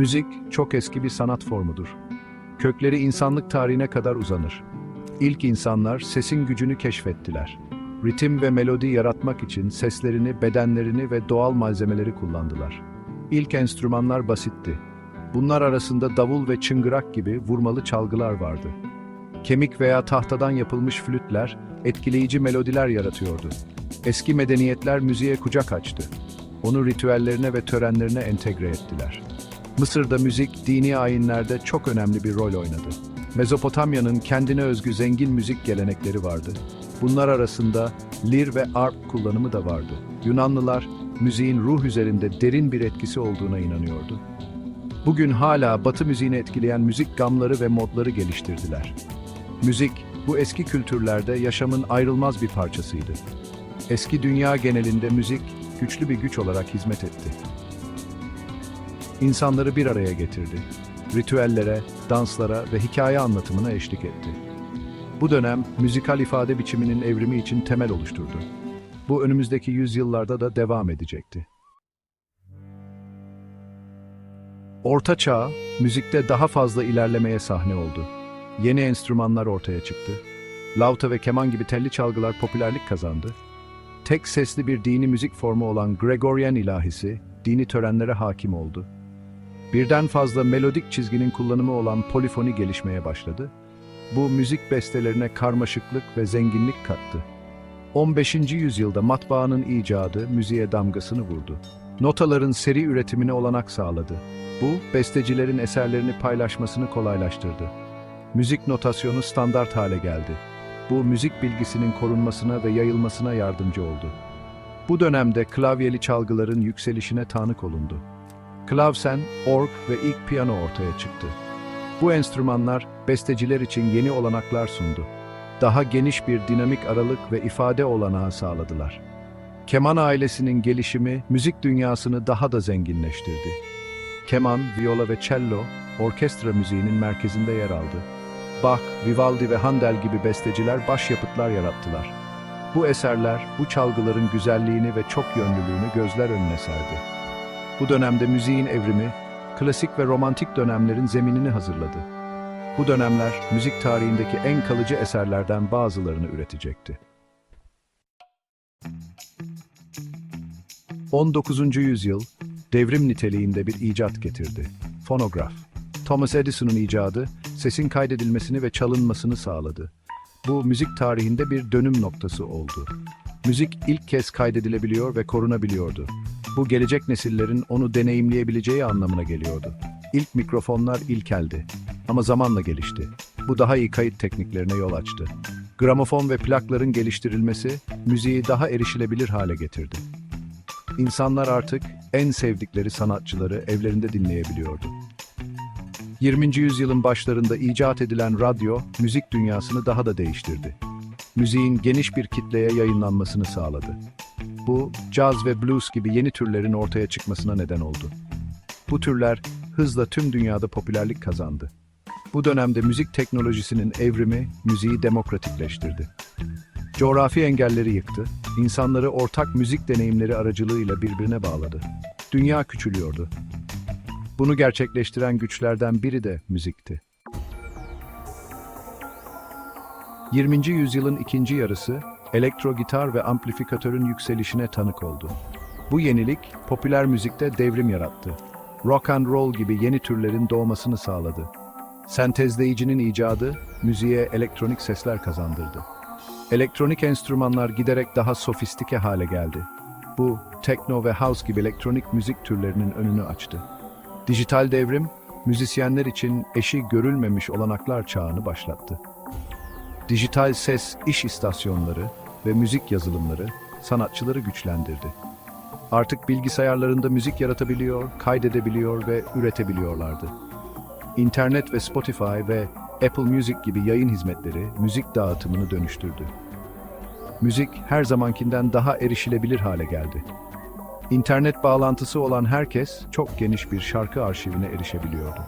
Müzik çok eski bir sanat formudur. Kökleri insanlık tarihine kadar uzanır. İlk insanlar sesin gücünü keşfettiler. Ritim ve melodi yaratmak için seslerini, bedenlerini ve doğal malzemeleri kullandılar. İlk enstrümanlar basitti. Bunlar arasında davul ve çıngırak gibi vurmalı çalgılar vardı. Kemik veya tahtadan yapılmış flütler etkileyici melodiler yaratıyordu. Eski medeniyetler müziğe kucak açtı. Onu ritüellerine ve törenlerine entegre ettiler. Mısır'da müzik dini ayinlerde çok önemli bir rol oynadı. Mezopotamya'nın kendine özgü zengin müzik gelenekleri vardı. Bunlar arasında lir ve arp kullanımı da vardı. Yunanlılar müziğin ruh üzerinde derin bir etkisi olduğuna inanıyordu. Bugün hala Batı müziğini etkileyen müzik gamları ve modları geliştirdiler. Müzik, bu eski kültürlerde yaşamın ayrılmaz bir parçasıydı. Eski dünya genelinde müzik, güçlü bir güç olarak hizmet etti. İnsanları bir araya getirdi. Ritüellere, danslara ve hikaye anlatımına eşlik etti. Bu dönem, müzikal ifade biçiminin evrimi için temel oluşturdu. Bu önümüzdeki yüzyıllarda da devam edecekti. Orta Çağ, müzikte daha fazla ilerlemeye sahne oldu. Yeni enstrümanlar ortaya çıktı. Lauta ve keman gibi telli çalgılar popülerlik kazandı. Tek sesli bir dini müzik formu olan Gregorian ilahisi, dini törenlere hakim oldu. Birden fazla melodik çizginin kullanımı olan polifoni gelişmeye başladı. Bu müzik bestelerine karmaşıklık ve zenginlik kattı. 15. yüzyılda matbaanın icadı müziğe damgasını vurdu. Notaların seri üretimine olanak sağladı. Bu, bestecilerin eserlerini paylaşmasını kolaylaştırdı. Müzik notasyonu standart hale geldi. Bu, müzik bilgisinin korunmasına ve yayılmasına yardımcı oldu. Bu dönemde klavyeli çalgıların yükselişine tanık olundu. Klavsen, org ve ilk piyano ortaya çıktı. Bu enstrümanlar besteciler için yeni olanaklar sundu. Daha geniş bir dinamik aralık ve ifade olanağı sağladılar. Keman ailesinin gelişimi müzik dünyasını daha da zenginleştirdi. Keman, viola ve cello orkestra müziğinin merkezinde yer aldı. Bach, Vivaldi ve Handel gibi besteciler başyapıtlar yarattılar. Bu eserler bu çalgıların güzelliğini ve çok yönlülüğünü gözler önüne serdi. Bu dönemde müziğin evrimi, klasik ve romantik dönemlerin zeminini hazırladı. Bu dönemler müzik tarihindeki en kalıcı eserlerden bazılarını üretecekti. 19. yüzyıl devrim niteliğinde bir icat getirdi. Fonograf. Thomas Edison'un icadı sesin kaydedilmesini ve çalınmasını sağladı. Bu müzik tarihinde bir dönüm noktası oldu. Müzik ilk kez kaydedilebiliyor ve korunabiliyordu. Bu gelecek nesillerin onu deneyimleyebileceği anlamına geliyordu. İlk mikrofonlar ilkeldi ama zamanla gelişti. Bu daha iyi kayıt tekniklerine yol açtı. Gramofon ve plakların geliştirilmesi müziği daha erişilebilir hale getirdi. İnsanlar artık en sevdikleri sanatçıları evlerinde dinleyebiliyordu. 20. yüzyılın başlarında icat edilen radyo, müzik dünyasını daha da değiştirdi. Müziğin geniş bir kitleye yayınlanmasını sağladı. Bu, caz ve blues gibi yeni türlerin ortaya çıkmasına neden oldu. Bu türler hızla tüm dünyada popülerlik kazandı. Bu dönemde müzik teknolojisinin evrimi müziği demokratikleştirdi. Coğrafi engelleri yıktı, insanları ortak müzik deneyimleri aracılığıyla birbirine bağladı. Dünya küçülüyordu. Bunu gerçekleştiren güçlerden biri de müzikti. 20. yüzyılın ikinci yarısı, elektro gitar ve amplifikatörün yükselişine tanık oldu. Bu yenilik, popüler müzikte devrim yarattı. Rock and roll gibi yeni türlerin doğmasını sağladı. Sentezleyicinin icadı, müziğe elektronik sesler kazandırdı. Elektronik enstrümanlar giderek daha sofistike hale geldi. Bu, tekno ve house gibi elektronik müzik türlerinin önünü açtı. Dijital devrim, müzisyenler için eşi görülmemiş olanaklar çağını başlattı. Dijital ses iş istasyonları ve müzik yazılımları sanatçıları güçlendirdi. Artık bilgisayarlarında müzik yaratabiliyor, kaydedebiliyor ve üretebiliyorlardı. İnternet ve Spotify ve Apple Music gibi yayın hizmetleri müzik dağıtımını dönüştürdü. Müzik her zamankinden daha erişilebilir hale geldi. İnternet bağlantısı olan herkes çok geniş bir şarkı arşivine erişebiliyordu.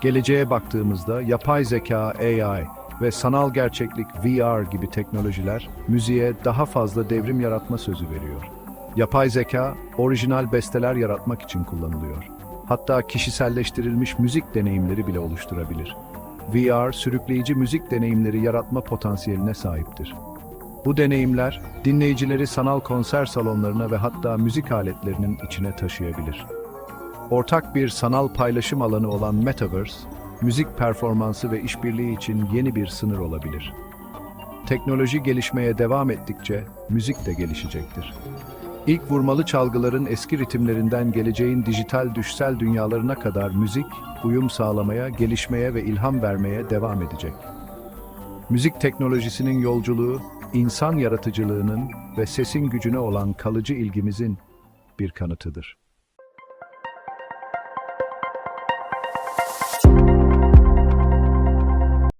Geleceğe baktığımızda yapay zeka, AI ve sanal gerçeklik VR gibi teknolojiler müziğe daha fazla devrim yaratma sözü veriyor. Yapay zeka, orijinal besteler yaratmak için kullanılıyor. hatta kişiselleştirilmiş müzik deneyimleri bile oluşturabilir. VR, sürükleyici müzik deneyimleri yaratma potansiyeline sahiptir. Bu deneyimler, dinleyicileri sanal konser salonlarına ve hatta müzik aletlerinin içine taşıyabilir. Ortak bir sanal paylaşım alanı olan Metaverse, müzik performansı ve işbirliği için yeni bir sınır olabilir. Teknoloji gelişmeye devam ettikçe müzik de gelişecektir. İlk vurmalı çalgıların eski ritimlerinden geleceğin dijital düşsel dünyalarına kadar müzik, uyum sağlamaya, gelişmeye ve ilham vermeye devam edecek. Müzik teknolojisinin yolculuğu, insan yaratıcılığının ve sesin gücüne olan kalıcı ilgimizin bir kanıtıdır.